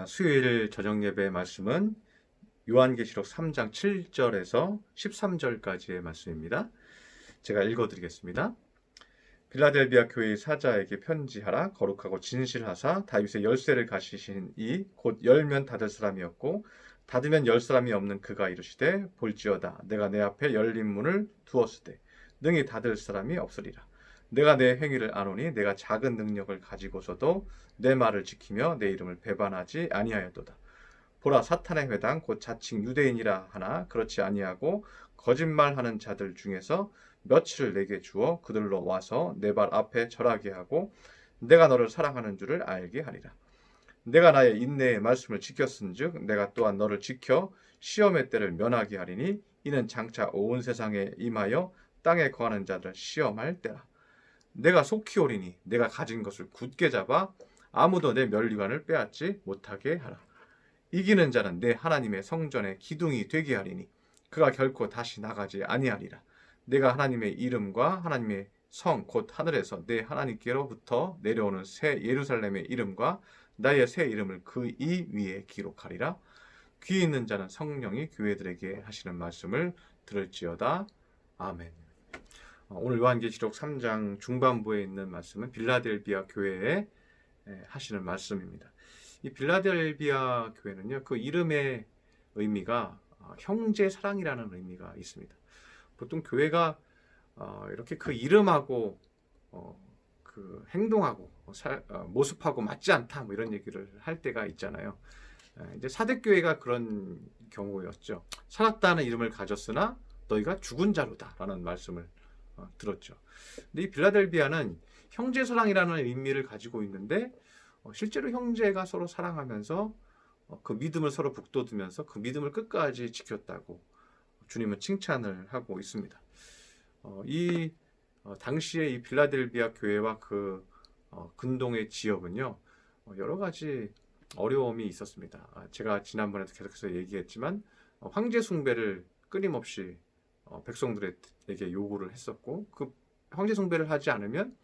아, 수요일 저녁 예배 말씀은 요한계시록 3장 7절에서 13절까지의 말씀입니다. 제가 읽어드리겠습니다. 빌라델비아 교회의 사자에게 편지하라 거룩하고 진실하사 다윗의 열쇠를 가지신 이 곧 열면 닫을 사람이었고 닫으면 열 사람이 없는 그가 이르시되 볼지어다 내가 내 앞에 열린 문을 두었으되 능히 닫을 사람이 없으리라 내가 내 행위를 아노니 내가 작은 능력을 가지고서도 내 말을 지키며 내 이름을 배반하지 아니하였도다 보라 사탄의 회당 곧 자칭 유대인이라 하나 그렇지 아니하고 거짓말하는 자들 중에서 며칠을 내게 주어 그들로 와서 내 발 앞에 절하게 하고 내가 너를 사랑하는 줄을 알게 하리라. 내가 나의 인내의 말씀을 지켰은즉 내가 또한 너를 지켜 시험의 때를 면하게 하리니 이는 장차 온 세상에 임하여 땅에 거하는 자들 시험할 때라. 내가 속히 오리니 내가 가진 것을 굳게 잡아 아무도 내 면류관을 빼앗지 못하게 하라. 이기는 자는 내 하나님의 성전의 기둥이 되게 하리니 그가 결코 다시 나가지 아니하리라. 내가 하나님의 이름과 하나님의 성 곧 하늘에서 내 하나님께로부터 내려오는 새 예루살렘의 이름과 나의 새 이름을 그 이 위에 기록하리라. 귀 있는 자는 성령이 교회들에게 하시는 말씀을 들을지어다. 아멘. 어, 오늘 요한계시록 3장 중반부에 있는 말씀은 빌라델비아 교회에 에, 하시는 말씀입니다. 이 빌라델비아 교회는요, 그 이름의 의미가 어, 형제 사랑이라는 의미가 있습니다. 보통 교회가 어, 이렇게 그 이름하고 어, 그 행동하고 모습하고 맞지 않다 뭐 이런 얘기를 할 때가 있잖아요. 에, 이제 사대교회가 그런 경우였죠. 살았다는 이름을 가졌으나 너희가 죽은 자로다라는 말씀을 어, 들었죠. 근데 이 빌라델비아는 형제 사랑이라는 의미를 가지고 있는데 어, 실제로 형제가 서로 사랑하면서 어, 그 믿음을 서로 북돋으면서 그 믿음을 끝까지 지켰다고 주님은 칭찬을 하고 있습니다. 어, 이 어, 당시에 이 빌라델비아 교회와 그 어, 근동의 지역은요 어, 여러 가지 어려움이 있었습니다. 아, 제가 지난번에도 계속해서 얘기했지만 어, 황제 숭배를 끊임없이 어, 백성들에게 요구를 했었고 그 황제 숭배를 하지 않으면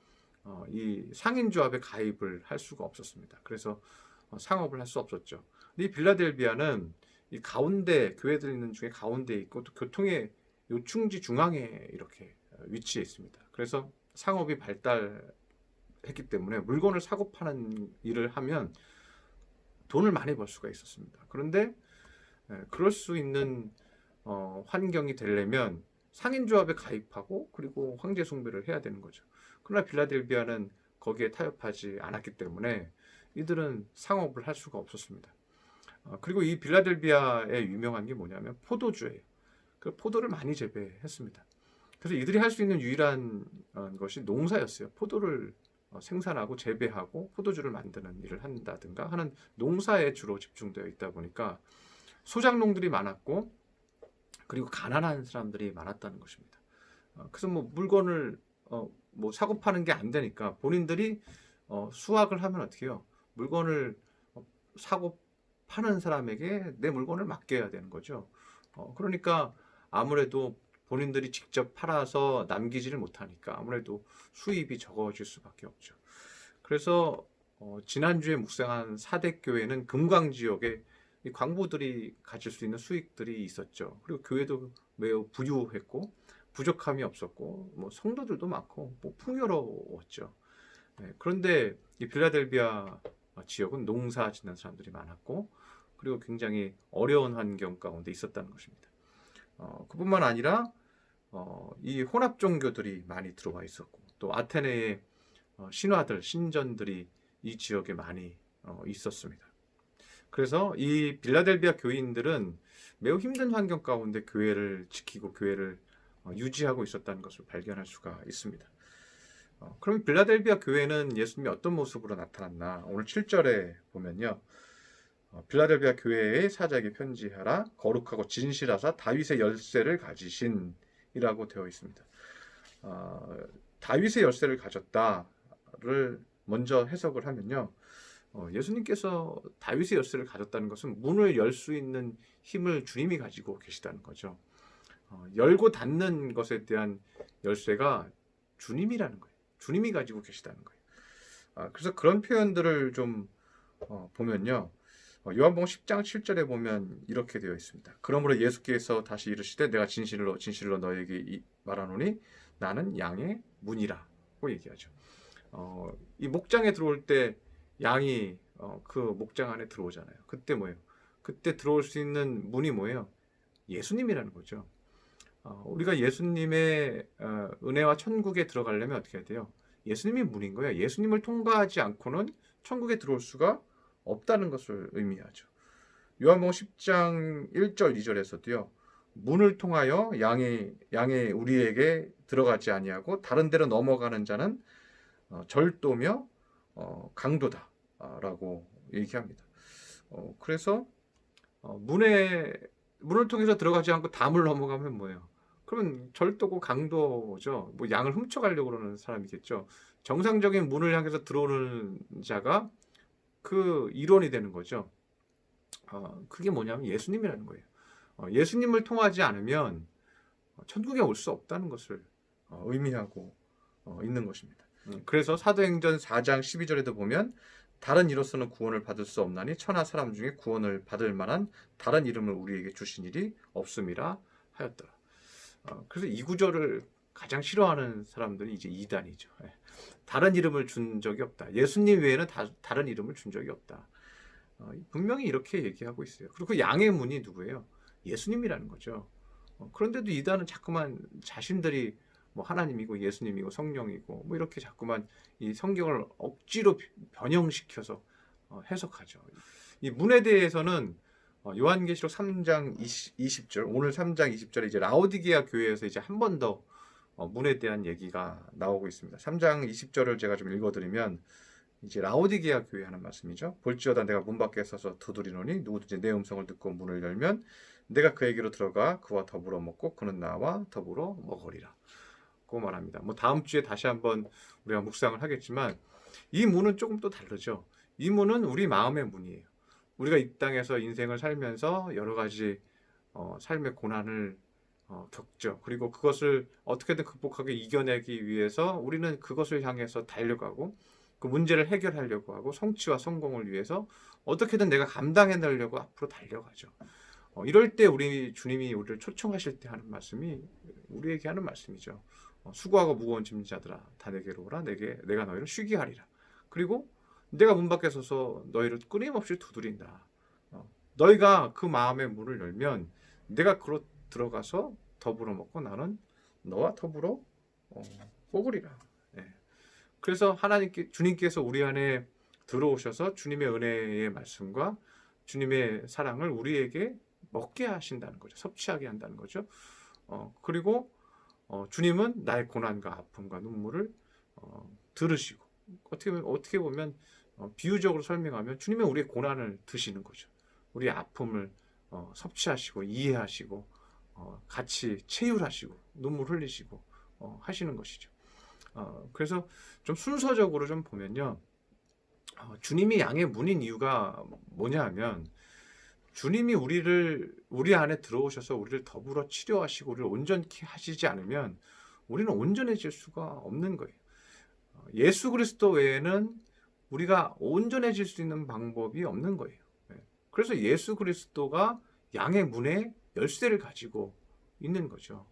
어, 이 상인 조합에 가입을 할 수가 없었습니다. 그래서 어, 상업을 할 수 없었죠. 근데 이 빌라델비아는 이 가운데 교회들 있는 중에 가운데 있고 또 교통의 요충지 중앙에 이렇게 위치해 있습니다. 그래서 상업이 발달했기 때문에 물건을 사고 파는 일을 하면 돈을 많이 벌 수가 있었습니다. 그런데 예, 그럴 수 있는 어, 환경이 되려면 상인조합에 가입하고 그리고 황제 숭배를 해야 되는 거죠. 그러나 빌라델비아는 거기에 타협하지 않았기 때문에 이들은 상업을 할 수가 없었습니다. 어, 그리고 이 빌라델비아의 유명한 게 뭐냐면 포도주예요. 그 포도를 많이 재배했습니다. 그래서 이들이 할 수 있는 유일한 어, 것이 농사였어요. 포도를 어, 생산하고 재배하고 포도주를 만드는 일을 한다든가 하는 농사에 주로 집중되어 있다 보니까 소작농들이 많았고 그리고 가난한 사람들이 많았다는 것입니다. 어, 그래서 뭐 물건을 어, 뭐 사고 파는 게 안 되니까 본인들이 어, 수확을 하면 어떻게 해요? 물건을 어, 사고 파는 사람에게 내 물건을 맡겨야 되는 거죠. 어, 그러니까 아무래도 본인들이 직접 팔아서 남기지를 못하니까 아무래도 수입이 적어질 수밖에 없죠. 그래서 어, 지난주에 묵상한 사대 교회는 금강 지역에 이 광부들이 가질 수 있는 수익들이 있었죠. 그리고 교회도 매우 부유했고 부족함이 없었고 뭐 성도들도 많고 뭐 풍요로웠죠. 네, 그런데 이 빌라델비아 지역은 농사 짓는 사람들이 많았고 그리고 굉장히 어려운 환경 가운데 있었다는 것입니다. 어, 그뿐만 아니라 어, 이 혼합 종교들이 많이 들어와 있었고 또 아테네의 어, 신화들 신전들이 이 지역에 많이 어, 있었습니다. 그래서 이 빌라델비아 교인들은 매우 힘든 환경 가운데 교회를 지키고 교회를 어, 유지하고 있었다는 것을 발견할 수가 있습니다. 어, 그럼 빌라델비아 교회는 예수님이 어떤 모습으로 나타났나? 오늘 7절에 보면요. 어, 빌라델비아 교회의 사자에게 편지하라 거룩하고 진실하사 다윗의 열쇠를 가지신이라고 되어 있습니다. 어, 다윗의 열쇠를 가졌다를 먼저 해석을 하면요. 어, 예수님께서 다윗의 열쇠를 가졌다는 것은 문을 열 수 있는 힘을 주님이 가지고 계시다는 거죠. 어, 열고 닫는 것에 대한 열쇠가 주님이라는 거예요. 주님이 가지고 계시다는 거예요. 아, 그래서 그런 표현들을 좀 어, 보면요. 어, 요한복음 10장 7절에 보면 이렇게 되어 있습니다. 그러므로 예수께서 다시 이르시되 내가 진실로 진실로 너에게 이- 말하노니 나는 양의 문이라고 얘기하죠. 어, 이 목장에 들어올 때 양이 어, 그 목장 안에 들어오잖아요. 그때 뭐예요? 그때 들어올 수 있는 문이 뭐예요? 예수님이라는 거죠. 어, 우리가 예수님의 어, 은혜와 천국에 들어가려면 어떻게 해야 돼요? 예수님이 문인 거예요. 예수님을 통과하지 않고는 천국에 들어올 수가 없다는 것을 의미하죠. 요한복음 10장 1절 2절에서도요. 문을 통하여 양이 양이 우리에게 들어가지 아니하고 다른 데로 넘어가는 자는 어, 절도며 어, 강도다라고 얘기합니다. 어, 그래서 어, 문에 문을 통해서 들어가지 않고 담을 넘어가면 뭐예요? 그러면 절도고 강도죠. 뭐 양을 훔쳐가려고 그러는 사람이겠죠. 정상적인 문을 향해서 들어오는 자가 그 일원이 되는 거죠. 어, 그게 뭐냐면 예수님이라는 거예요. 어, 예수님을 통하지 않으면 천국에 올 수 없다는 것을 어, 의미하고 어, 있는 것입니다. 음, 그래서 사도행전 4장 12절에도 보면 다른 이로서는 구원을 받을 수 없나니 천하 사람 중에 구원을 받을 만한 다른 이름을 우리에게 주신 일이 없음이라 하였더라. 어, 그래서 이 구절을 가장 싫어하는 사람들이 이제 이단이죠. 예. 다른 이름을 준 적이 없다. 예수님 외에는 다, 다른 이름을 준 적이 없다. 어, 분명히 이렇게 얘기하고 있어요. 그리고 그 양의 문이 누구예요? 예수님이라는 거죠. 어, 그런데도 이단은 자꾸만 자신들이 뭐 하나님이고 예수님이고 성령이고 뭐 이렇게 자꾸만 이 성경을 억지로 변형시켜서 어, 해석하죠. 이 문에 대해서는 어, 요한계시록 3장 20, 절 오늘 3장 20절에 이제 라오디게아 교회에서 이제 한 번 더 어, 문에 대한 얘기가 나오고 있습니다. 3장 20절을 제가 좀 읽어드리면 이제 라오디게아 교회 하는 말씀이죠. 볼지어다 내가 문 밖에 서서 두드리노니 누구든지 내 음성을 듣고 문을 열면 내가 그에게로 들어가 그와 더불어 먹고 그는 나와 더불어 먹으리라. 고 말합니다. 뭐 다음 주에 다시 한번 우리가 묵상을 하겠지만 이 문은 조금 또 다르죠. 이 문은 우리 마음의 문이에요. 우리가 이 땅에서 인생을 살면서 여러 가지 어, 삶의 고난을 어, 겪죠. 그리고 그것을 어떻게든 극복하게 이겨내기 위해서 우리는 그것을 향해서 달려가고 그 문제를 해결하려고 하고 성취와 성공을 위해서 어떻게든 내가 감당해내려고 앞으로 달려가죠. 어, 이럴 때 우리 주님이 우리를 초청하실 때 하는 말씀이 우리에게 하는 말씀이죠. 어, 수고하고 무거운 짐자들아 다 내게로 오라 내게 내가 너희를 쉬게 하리라. 그리고 내가 문 밖에 서서 너희를 끊임없이 두드린다. 어, 너희가 그 마음의 문을 열면 내가 그로 들어가서 더불어 먹고 나는 너와 더불어 어, 먹으리라. 예. 그래서 하나님께 주님께서 우리 안에 들어오셔서 주님의 은혜의 말씀과 주님의 사랑을 우리에게 먹게 하신다는 거죠. 섭취하게 한다는 거죠. 어, 그리고 어, 주님은 나의 고난과 아픔과 눈물을 어, 들으시고 어떻게 보면, 어떻게 보면 어, 비유적으로 설명하면 주님은 우리의 고난을 드시는 거죠. 우리의 아픔을 어, 섭취하시고 이해하시고 어, 같이 체휼하시고 눈물 흘리시고 어, 하시는 것이죠. 어, 그래서 좀 순서적으로 좀 보면요. 어, 주님이 양의 문인 이유가 뭐냐 하면 주님이 우리를 우리 안에 들어오셔서 우리를 더불어 치료하시고 우리를 온전케 하시지 않으면 우리는 온전해질 수가 없는 거예요. 어, 예수 그리스도 외에는 우리가 온전해질 수 있는 방법이 없는 거예요. 예. 그래서 예수 그리스도가 양의 문에 열쇠를 가지고 있는 거죠.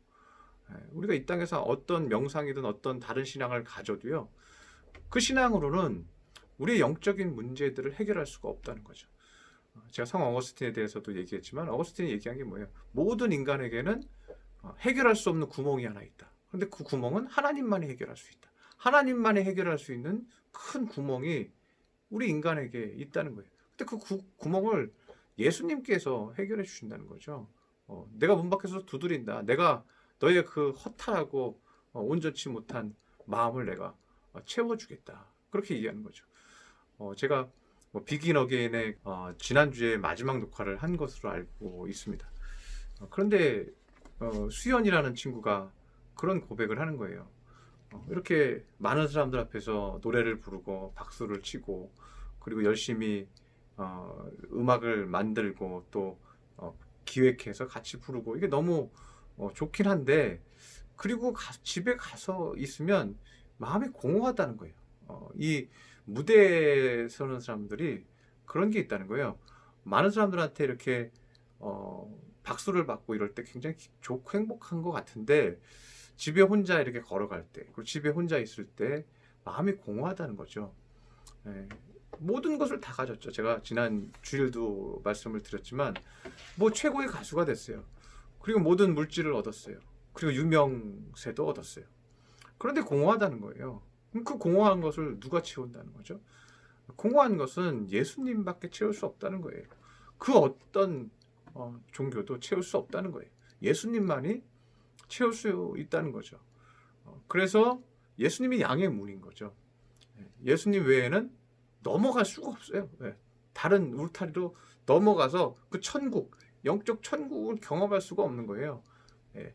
예. 우리가 이 땅에서 어떤 명상이든 어떤 다른 신앙을 가져도요, 그 신앙으로는 우리의 영적인 문제들을 해결할 수가 없다는 거죠. 어, 제가 성 어거스틴에 대해서도 얘기했지만 어거스틴이 얘기한 게 뭐예요? 모든 인간에게는 어, 해결할 수 없는 구멍이 하나 있다. 그런데 그 구멍은 하나님만이 해결할 수 있다. 하나님만이 해결할 수 있는 큰 구멍이 우리 인간에게 있다는 거예요. 근데 그 구, 구멍을 예수님께서 해결해 주신다는 거죠. 어, 내가 문 밖에서 두드린다. 내가 너의 그 허탈하고 어, 온전치 못한 마음을 내가 어, 채워주겠다. 그렇게 얘기하는 거죠. 어, 제가 뭐 비긴 어게인의 어, 지난주에 마지막 녹화를 한 것으로 알고 있습니다. 어, 그런데 어, 수연이라는 친구가 그런 고백을 하는 거예요. 어, 이렇게 많은 사람들 앞에서 노래를 부르고 박수를 치고 그리고 열심히 어, 음악을 만들고 또 어, 기획해서 같이 부르고 이게 너무 어, 좋긴 한데 그리고 가- 집에 가서 있으면 마음이 공허하다는 거예요. 어, 이 무대에 서는 사람들이 그런 게 있다는 거예요. 많은 사람들한테 이렇게 어, 박수를 받고 이럴 때 굉장히 좋고 행복한 것 같은데 집에 혼자 이렇게 걸어갈 때 그리고 집에 혼자 있을 때 마음이 공허하다는 거죠. 예, 모든 것을 다 가졌죠. 제가 지난 주일도 말씀을 드렸지만 뭐 최고의 가수가 됐어요. 그리고 모든 물질을 얻었어요. 그리고 유명세도 얻었어요. 그런데 공허하다는 거예요. 그 공허한 것을 누가 채운다는 거죠? 공허한 것은 예수님밖에 채울 수 없다는 거예요. 그 어떤 어, 종교도 채울 수 없다는 거예요. 예수님만이 채울 수 있다는 거죠. 어, 그래서 예수님이 양의 문인 거죠. 예, 예수님 외에는 넘어갈 수가 없어요. 예, 다른 울타리로 넘어가서 그 천국, 영적 천국을 경험할 수가 없는 거예요. 예,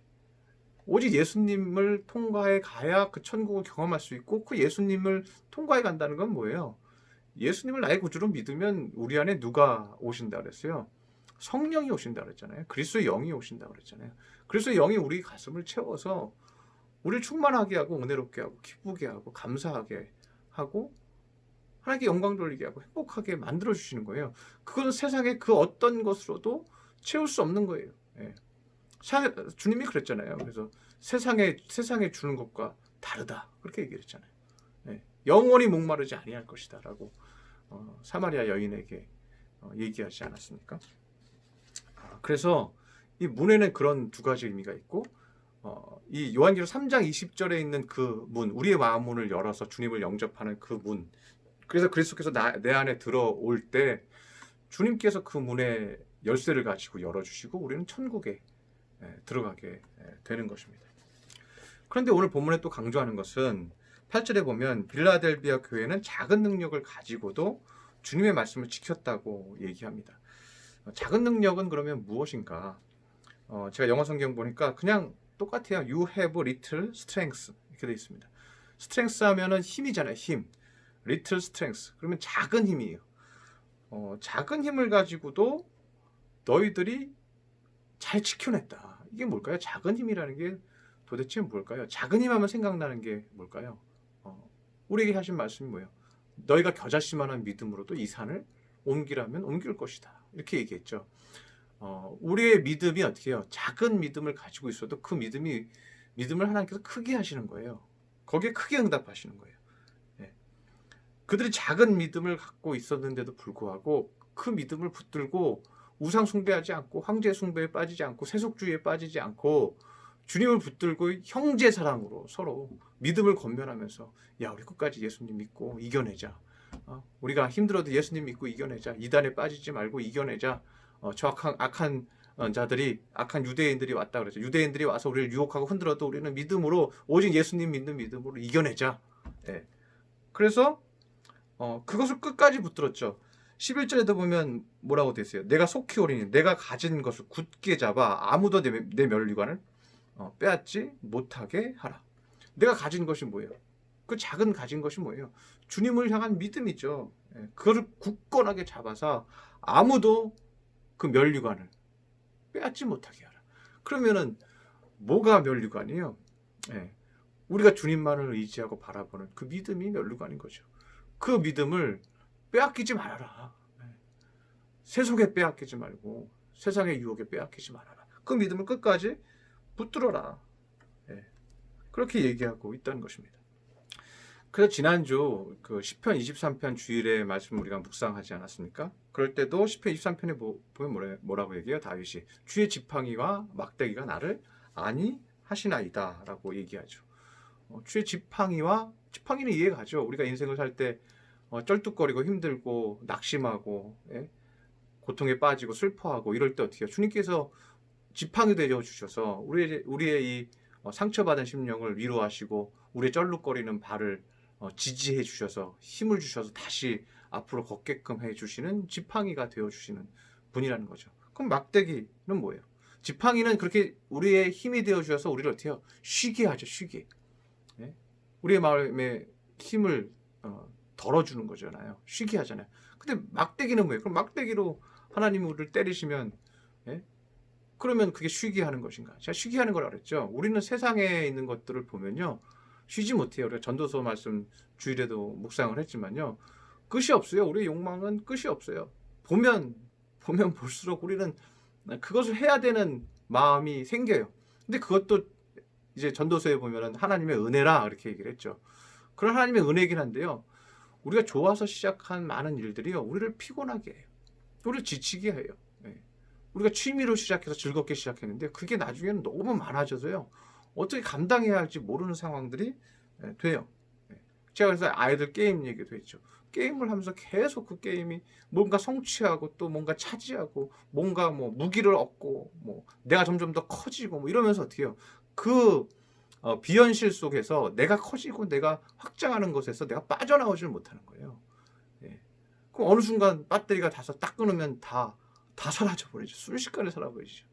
오직 예수님을 통과해 가야 그 천국을 경험할 수 있고 그 예수님을 통과해 간다는 건 뭐예요? 예수님을 나의 구주로 믿으면 우리 안에 누가 오신다 그랬어요? 성령이 오신다 그랬잖아요. 그리스도의 영이 오신다 그랬잖아요. 그리스도의 영이 우리 가슴을 채워서 우리를 충만하게 하고 은혜롭게 하고 기쁘게 하고 감사하게 하고 하나님께 영광 돌리게 하고 행복하게 만들어 주시는 거예요. 그건 세상의 그 어떤 것으로도 채울 수 없는 거예요. 예. 사- 주님이 그랬잖아요. 그래서 세상에 세상에 주는 것과 다르다 그렇게 얘기했잖아요. 예. 영원히 목마르지 아니할 것이다라고 어, 사마리아 여인에게 어, 얘기하지 않았습니까? 아, 그래서 이 문에는 그런 두 가지 의미가 있고 어, 이 요한계시록 3장 20절에 있는 그 문, 우리의 마음 문을 열어서 주님을 영접하는 그 문. 그래서 그리스도께서 나, 내 안에 들어올 때 주님께서 그 문에 열쇠를 가지고 열어주시고 우리는 천국에 예, 들어가게 예, 되는 것입니다. 그런데 오늘 본문에 또 강조하는 것은 8절에 보면 빌라델비아 교회는 작은 능력을 가지고도 주님의 말씀을 지켰다고 얘기합니다. 어, 작은 능력은 그러면 무엇인가? 어, 제가 영어 성경 보니까 그냥 똑같아요. You have little strength 이렇게 되어 있습니다. strength 하면은 힘이잖아요. 힘. little strength. 그러면 작은 힘이에요. 어, 작은 힘을 가지고도 너희들이 잘 지켜냈다. 이게 뭘까요? 작은 힘이라는 게 도대체 뭘까요? 작은 힘 하면 생각나는 게 뭘까요? 어, 우리에게 하신 말씀이 뭐예요? 너희가 겨자씨만한 믿음으로도 이 산을 옮기라면 옮길 것이다. 이렇게 얘기했죠. 어, 우리의 믿음이 어떻게 해요? 작은 믿음을 가지고 있어도 그 믿음이 믿음을 하나님께서 크게 하시는 거예요. 거기에 크게 응답하시는 거예요. 예. 그들이 작은 믿음을 갖고 있었는데도 불구하고 그 믿음을 붙들고 우상 숭배하지 않고 황제 숭배에 빠지지 않고 세속주의에 빠지지 않고 주님을 붙들고 형제 사랑으로 서로 믿음을 건면하면서 야 우리 끝까지 예수님 믿고 이겨내자. 어, 우리가 힘들어도 예수님 믿고 이겨내자. 이단에 빠지지 말고 이겨내자. 어, 저 악한, 악한 어, 자들이 악한 유대인들이 왔다 그러죠. 유대인들이 와서 우리를 유혹하고 흔들어도 우리는 믿음으로 오직 예수님 믿는 믿음으로 이겨내자. 예. 그래서 어, 그것을 끝까지 붙들었죠. 11절에도 보면 뭐라고 돼 있어요? 내가 속히 오리니 내가 가진 것을 굳게 잡아 아무도 내, 내 면류관을 어, 빼앗지 못하게 하라. 내가 가진 것이 뭐예요? 그 작은 가진 것이 뭐예요? 주님을 향한 믿음이죠. 예, 그것을 굳건하게 잡아서 아무도 그 면류관을 빼앗지 못하게 하라. 그러면은 뭐가 면류관이에요? 예, 우리가 주님만을 의지하고 바라보는 그 믿음이 면류관인 거죠. 그 믿음을 빼앗기지 말아라. 예. 세속에 빼앗기지 말고 세상의 유혹에 빼앗기지 말아라. 그 믿음을 끝까지 붙들어라. 예. 그렇게 얘기하고 있다는 것입니다. 그래서 지난주 그 10편 23편 주일에 말씀 우리가 묵상하지 않았습니까? 그럴 때도 10편 23편에 보면 뭐라, 뭐라 고 얘기해요? 다윗이 주의 지팡이와 막대기가 나를 아니 하시나이다 라고 얘기하죠. 어, 주의 지팡이와 지팡이는 이해가죠. 우리가 인생을 살 때 어, 쩔뚝거리고 힘들고 낙심하고 예? 고통에 빠지고 슬퍼하고 이럴 때 어떻게 해요? 주님께서 지팡이 되어 주셔서 우리의 우리의 이 어, 상처받은 심령을 위로하시고 우리의 쩔룩거리는 발을 어, 지지해 주셔서 힘을 주셔서 다시 앞으로 걷게끔 해 주시는 지팡이가 되어 주시는 분이라는 거죠. 그럼 막대기는 뭐예요? 지팡이는 그렇게 우리의 힘이 되어 주셔서 우리를 어떻게 해요? 쉬게 하죠, 쉬게. 예? 우리의 마음에 힘을 어, 덜어주는 거잖아요. 쉬게 하잖아요. 근데 막대기는 뭐예요? 그럼 막대기로 하나님이 우리를 때리시면 예? 그러면 그게 쉬게 하는 것인가? 제가 쉬게 하는 걸 알았죠. 우리는 세상에 있는 것들을 보면요. 쉬지 못해요. 우리가 전도서 말씀 주일에도 묵상을 했지만요. 끝이 없어요. 우리의 욕망은 끝이 없어요. 보면 보면 볼수록 우리는 그것을 해야 되는 마음이 생겨요. 근데 그것도 이제 전도서에 보면은 하나님의 은혜라 이렇게 얘기를 했죠. 그런 하나님의 은혜긴 한데요. 우리가 좋아서 시작한 많은 일들이요. 우리를 피곤하게 해요. 우리를 지치게 해요. 예. 우리가 취미로 시작해서 즐겁게 시작했는데 그게 나중에는 너무 많아져서요. 어떻게 감당해야 할지 모르는 상황들이 예, 돼요. 예. 제가 그래서 아이들 게임 얘기도 했죠. 게임을 하면서 계속 그 게임이 뭔가 성취하고 또 뭔가 차지하고 뭔가 뭐 무기를 얻고 뭐 내가 점점 더 커지고 뭐 이러면서 어떻게 해요. 그 어, 비현실 속에서 내가 커지고 내가 확장하는 것에서 내가 빠져나오질 못하는 거예요. 예. 그럼 어느 순간 배터리가 다서 딱 끊으면 다, 다 사라져 버리죠. 순식간에 사라져 버리죠.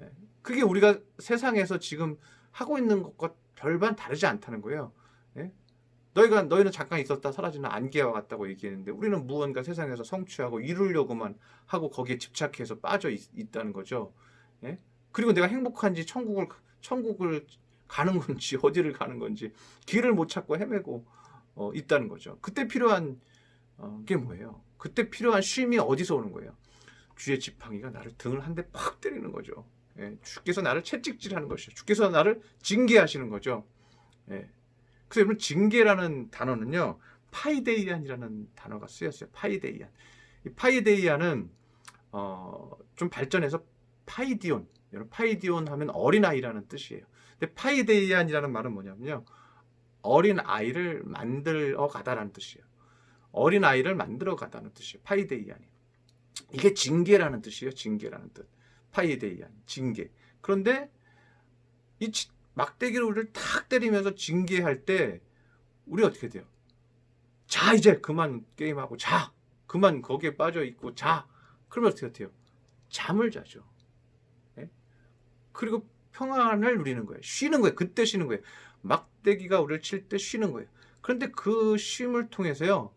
예. 그게 우리가 세상에서 지금 하고 있는 것과 별반 다르지 않다는 거예요. 예. 너희가 너희는 잠깐 있었다 사라지는 안개와 같다고 얘기했는데 우리는 무언가 세상에서 성취하고 이루려고만 하고 거기에 집착해서 빠져 있, 다는 거죠. 예? 그리고 내가 행복한지 천국을 천국을 가는 건지 어디를 가는 건지 길을 못 찾고 헤매고 어, 있다는 거죠. 그때 필요한 어, 게 뭐예요? 그때 필요한 쉼이 어디서 오는 거예요? 주의 지팡이가 나를 등을 한 대 팍 때리는 거죠. 예, 주께서 나를 채찍질하는 것이죠. 주께서 나를 징계하시는 거죠. 예. 그래서 여러분 징계라는 단어는요 파이데이안이라는 단어가 쓰였어요. 파이데이안. 이 파이데이안은 어, 좀 발전해서 파이디온. 여러분 파이디온 하면 어린 아이라는 뜻이에요. 근데 파이데이안이라는 말은 뭐냐면요 어린 아이를 만들어 가다라는 뜻이에요. 어린 아이를 만들어 가다는 뜻이에요. 파이데이안이. 이게 징계라는 뜻이에요. 징계라는 뜻. 파이데이안, 징계. 그런데 이 막대기를 우리를 탁 때리면서 징계할 때 우리 어떻게 돼요? 자 이제 그만 게임하고 자 그만 거기에 빠져 있고 자 그러면 어떻게 돼요? 잠을 자죠. 네? 그리고 평안을 누리는 거예요. 쉬는 거예요. 그때 쉬는 거예요. 막대기가 우리를 칠 때 쉬는 거예요. 그런데 그 쉼을 통해서요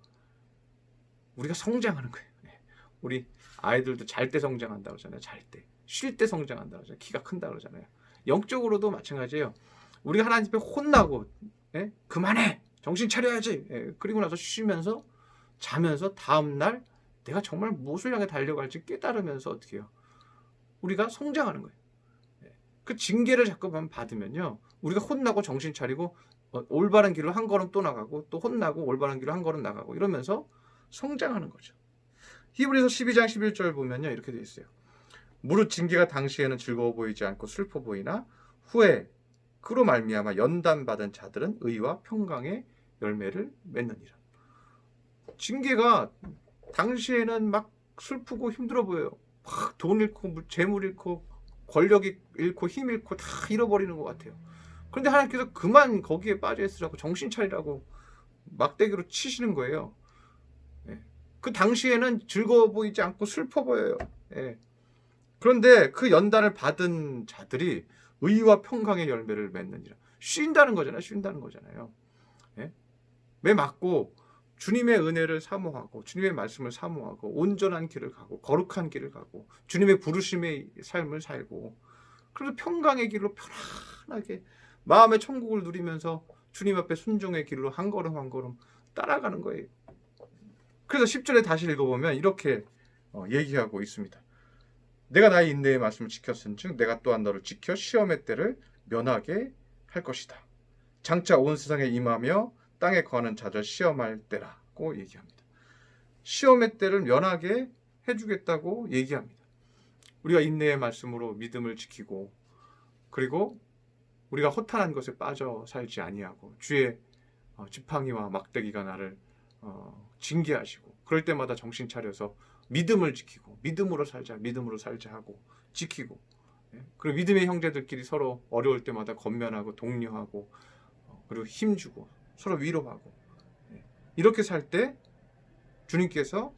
우리가 성장하는 거예요. 네. 우리 아이들도 잘 때 성장한다 그러잖아요. 잘 때. 쉴 때 성장한다 그러잖아요. 키가 큰다 그러잖아요. 영적으로도 마찬가지예요. 우리가 하나님 앞에 혼나고 예? 그만해 정신 차려야지. 예, 그리고 나서 쉬면서 자면서 다음 날 내가 정말 무엇을 향해 달려갈지 깨달으면서 어떻게 해요? 우리가 성장하는 거예요. 예. 그 징계를 자꾸만 받으면요. 우리가 혼나고 정신 차리고 어, 올바른 길로 한 걸음 또 나가고 또 혼나고 올바른 길로 한 걸음 나가고 이러면서 성장하는 거죠. 히브리서 12장 11절 보면요. 이렇게 되어 있어요. 무릇 징계가 당시에는 즐거워 보이지 않고 슬퍼 보이나 후에 그로 말미암아 연단 받은 자들은 의와 평강의 열매를 맺느니라. 징계가 당시에는 막 슬프고 힘들어 보여요. 막 돈 잃고 재물 잃고 권력 잃고 힘 잃고 다 잃어버리는 것 같아요. 그런데 하나님께서 그만 거기에 빠져 있으라고 정신 차리라고 막대기로 치시는 거예요. 예. 그 당시에는 즐거워 보이지 않고 슬퍼 보여요. 예. 그런데 그 연단을 받은 자들이 의와 평강의 열매를 맺느니라. 쉰다는 거잖아요. 쉰다는 거잖아요. 예? 매 맞고 주님의 은혜를 사모하고 주님의 말씀을 사모하고 온전한 길을 가고 거룩한 길을 가고 주님의 부르심의 삶을 살고 그래서 평강의 길로 편안하게 마음의 천국을 누리면서 주님 앞에 순종의 길로 한 걸음 한 걸음 따라가는 거예요. 그래서 10절에 다시 읽어보면 이렇게 어, 얘기하고 있습니다. 내가 나의 인내의 말씀을 지켰은즉 내가 또한 너를 지켜 시험의 때를 면하게 할 것이다. 장차 온 세상에 임하며 땅에 거하는 자들 시험할 때라고 얘기합니다. 시험의 때를 면하게 해주겠다고 얘기합니다. 우리가 인내의 말씀으로 믿음을 지키고 그리고 우리가 허탄한 것에 빠져 살지 아니하고 주의 어, 지팡이와 막대기가 나를 어, 징계하시고 그럴 때마다 정신 차려서 믿음을 지키고 믿음으로 살자 믿음으로 살자 하고 지키고 예? 그리고 믿음의 형제들끼리 서로 어려울 때마다 건면하고 독려하고 어, 그리고 힘주고 서로 위로하고 예? 이렇게 살 때 주님께서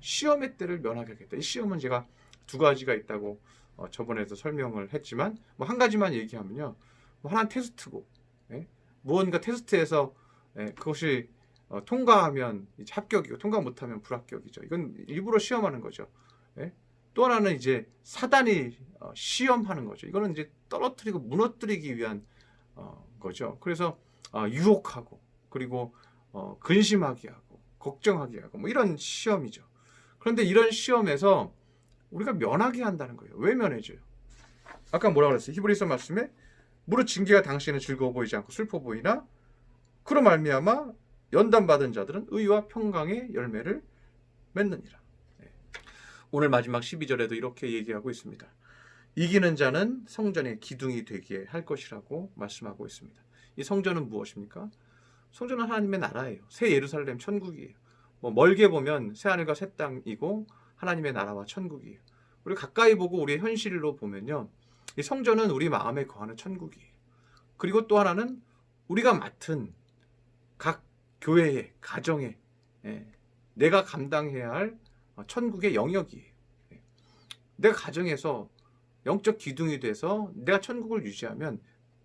시험의 때를 면하게 하겠다. 이 시험은 제가 두 가지가 있다고 어, 저번에도 설명을 했지만 뭐 한 가지만 얘기하면요. 뭐 하나는 테스트고 예? 무언가 테스트에서 예, 그것이 어, 통과하면 합격이고 통과 못하면 불합격이죠. 이건 일부러 시험하는 거죠. 예? 또 하나는 이제 사단이 어, 시험하는 거죠. 이거는 이제 떨어뜨리고 무너뜨리기 위한 어, 거죠. 그래서 어, 유혹하고 그리고 어, 근심하게 하고 걱정하게 하고 뭐 이런 시험이죠. 그런데 이런 시험에서 우리가 면하게 한다는 거예요. 왜 면해줘요? 아까 뭐라 그랬어요? 히브리서 말씀에 무릇 징계가 당신은 즐거워 보이지 않고 슬퍼 보이나 그로 말미암아 연단 받은 자들은 의와 평강의 열매를 맺느니라. 네. 오늘 마지막 12절에도 이렇게 얘기하고 있습니다. 이기는 자는 성전의 기둥이 되게 할 것이라고 말씀하고 있습니다. 이 성전은 무엇입니까? 성전은 하나님의 나라예요. 새 예루살렘 천국이에요. 뭐 멀게 보면 새 하늘과 새 땅이고 하나님의 나라와 천국이에요. 우리 가까이 보고 우리의 현실로 보면요. 이 성전은 우리 마음에 거하는 천국이에요. 그리고 또 하나는 우리가 맡은 각 교회의 가정의 예, 내가 감당해야 할 천국의 영역이에요. 예. 내가 가정에서 영적 기둥이 돼서 내가 천국을 유지하면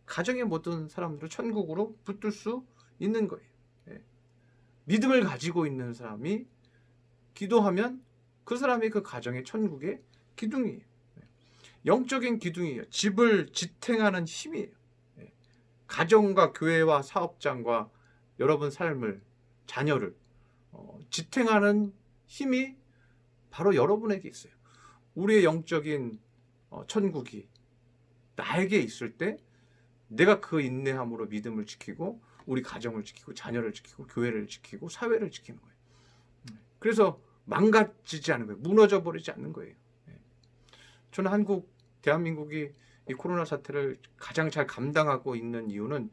가정의 모든 사람들을 천국으로 붙들 수 있는 거예요. 예. 믿음을 가지고 있는 사람이 기도하면 그 사람이 그 가정의 천국의 기둥이에요. 예. 영적인 기둥이에요. 집을 지탱하는 힘이에요. 예. 가정과 교회와 사업장과 여러분 삶을 자녀를 어, 지탱하는 힘이 바로 여러분에게 있어요. 우리의 영적인 어, 천국이 나에게 있을 때 내가 그 인내함으로 믿음을 지키고 우리 가정을 지키고 자녀를 지키고 교회를 지키고 사회를 지키는 거예요. 그래서 망가지지 않는 거예요. 무너져 버리지 않는 거예요. 예. 저는 한국 대한민국이 이 코로나 사태를 가장 잘 감당하고 있는 이유는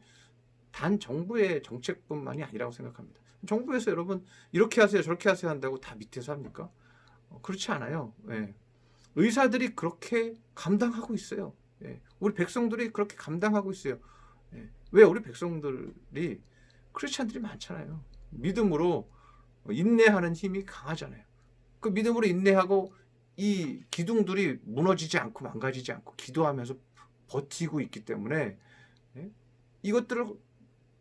단 정부의 정책뿐만이 아니라고 생각합니다. 정부에서 여러분 이렇게 하세요 저렇게 하세요 한다고 다 밑에서 합니까? 어, 그렇지 않아요. 예. 의사들이 그렇게 감당하고 있어요. 예. 우리 백성들이 그렇게 감당하고 있어요. 예. 왜 우리 백성들이 크리스찬들이 많잖아요. 믿음으로 인내하는 힘이 강하잖아요. 그 믿음으로 인내하고 이 기둥들이 무너지지 않고 망가지지 않고 기도하면서 버티고 있기 때문에 예? 이것들을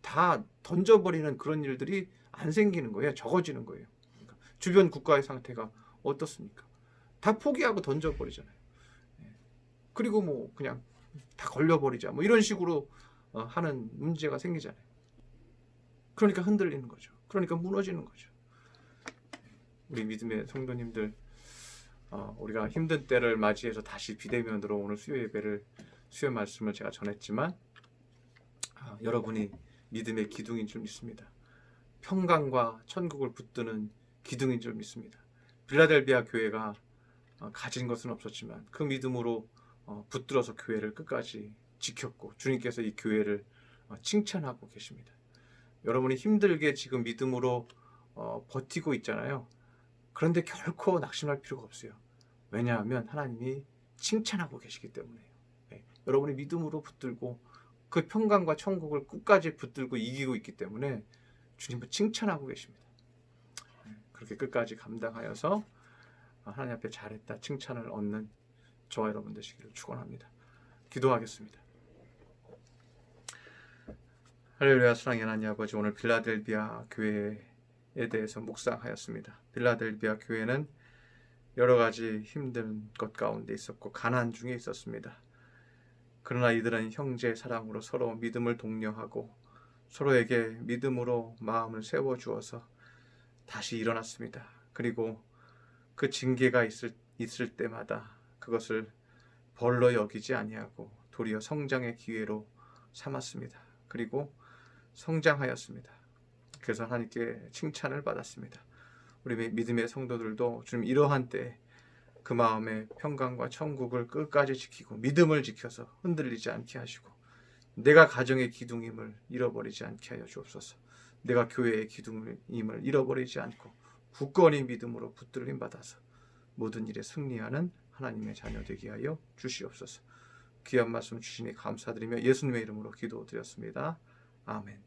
다 던져버리는 그런 일들이 안 생기는 거예요. 적어지는 거예요. 그러니까 주변 국가의 상태가 어떻습니까? 다 포기하고 던져버리잖아요. 예. 그리고 뭐 그냥 다 걸려버리자 뭐 이런 식으로 어, 하는 문제가 생기잖아요. 그러니까 흔들리는 거죠. 그러니까 무너지는 거죠. 우리 믿음의 성도님들 어, 우리가 힘든 때를 맞이해서 다시 비대면으로 오늘 수요 예배를 수요 말씀을 제가 전했지만 아, 여러분이 믿음의 기둥인 줄 믿습니다. 평강과 천국을 붙드는 기둥인 줄 믿습니다. 빌라델비아 교회가 어, 가진 것은 없었지만 그 믿음으로 어, 붙들어서 교회를 끝까지 지켰고 주님께서 이 교회를 어, 칭찬하고 계십니다. 여러분이 힘들게 지금 믿음으로 버티고 있잖아요. 그런데 결코 낙심할 필요가 없어요. 왜냐하면 하나님이 칭찬하고 계시기 때문에요. 네. 여러분이 믿음으로 붙들고 그 평강과 천국을 끝까지 붙들고 이기고 있기 때문에 주님을 칭찬하고 계십니다. 네. 그렇게 끝까지 감당하여서 하나님 앞에 잘했다 칭찬을 얻는 저와 여러분 되시기를 축원합니다. 기도하겠습니다. 할렐루야 사랑의 하나님 아버지 오늘 빌라델비아 교회에 대해서 묵상하였습니다. 빌라델비아 교회는 여러 가지 힘든 것 가운데 있었고 가난 중에 있었습니다. 그러나 이들은 형제 사랑으로 서로 믿음을 독려하고 서로에게 믿음으로 마음을 세워 주어서 다시 일어났습니다. 그리고 그 징계가 있을, 있을 때마다 그것을 벌로 여기지 아니하고 도리어 성장의 기회로 삼았습니다. 그리고 성장하였습니다. 그래서 하나님께 칭찬을 받았습니다. 우리 믿음의 성도들도 좀 이러한 때그 마음의 평강과 천국을 끝까지 지키고 믿음을 지켜서 흔들리지 않게 하시고 내가 가정의 기둥임을 잃어버리지 않게 하여 주옵소서. 내가 교회의 기둥임을 잃어버리지 않고 굳건히 믿음으로 붙들림 받아서 모든 일에 승리하는 하나님의 자녀 되게 하여 주시옵소서. 귀한 말씀 주시니 감사드리며 예수님의 이름으로 기도드렸습니다. 아멘.